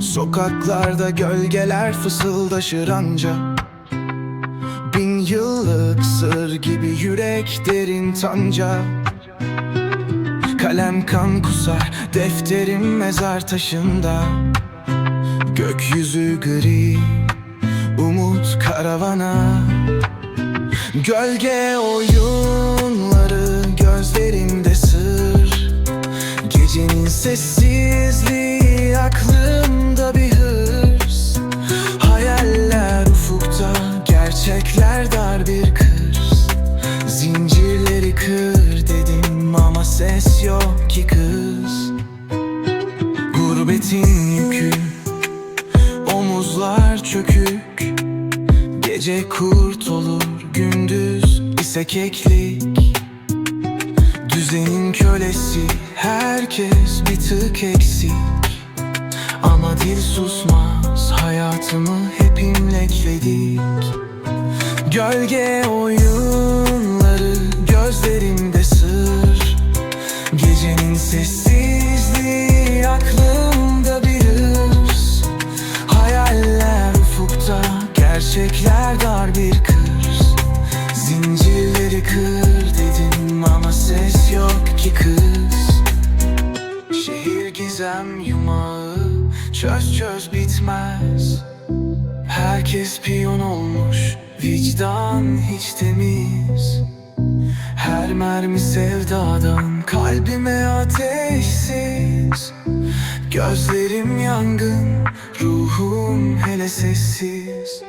Sokaklarda gölgeler fısıldaşır anca Bin yıllık sır gibi yürek derin tanca. Kalem kan kusar defterim mezar taşında. Gökyüzü gri umut karavana. Gölge oyunları gözlerimde sır. Gecenin sessizliği ses yok ki kız. Gurbetin yükü Omuzlar çökük. Gece kurt olur Gündüz ise keklik. Düzenin kölesi Herkes bir tık eksik. Ama dil susmaz Hayatımı hep imlekledik. Gölge oyunları sessizliği aklımda bir hırs Hayaller ufukta gerçekler dar bir kız Zincirleri kır dedim ama ses yok ki kız. Şehir gizem yumağı çöz çöz bitmez. Herkes piyon olmuş vicdan hiç temiz her mermi sevdadan kalbime ateşsiz. Gözlerim yangın, ruhum hele sessiz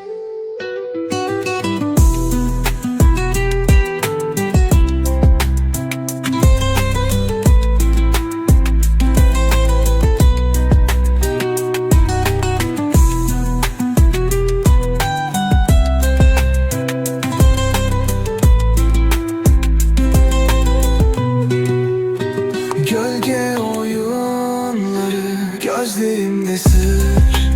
Kalbimde sır.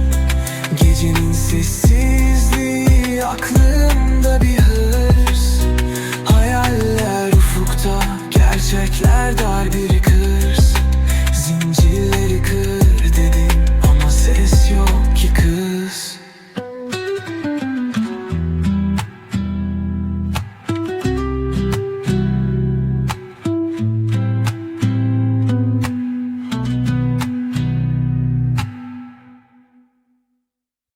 Gecenin sessizliği Aklımda bir hırs. Hayaller ufukta Gerçekler dar bir kır.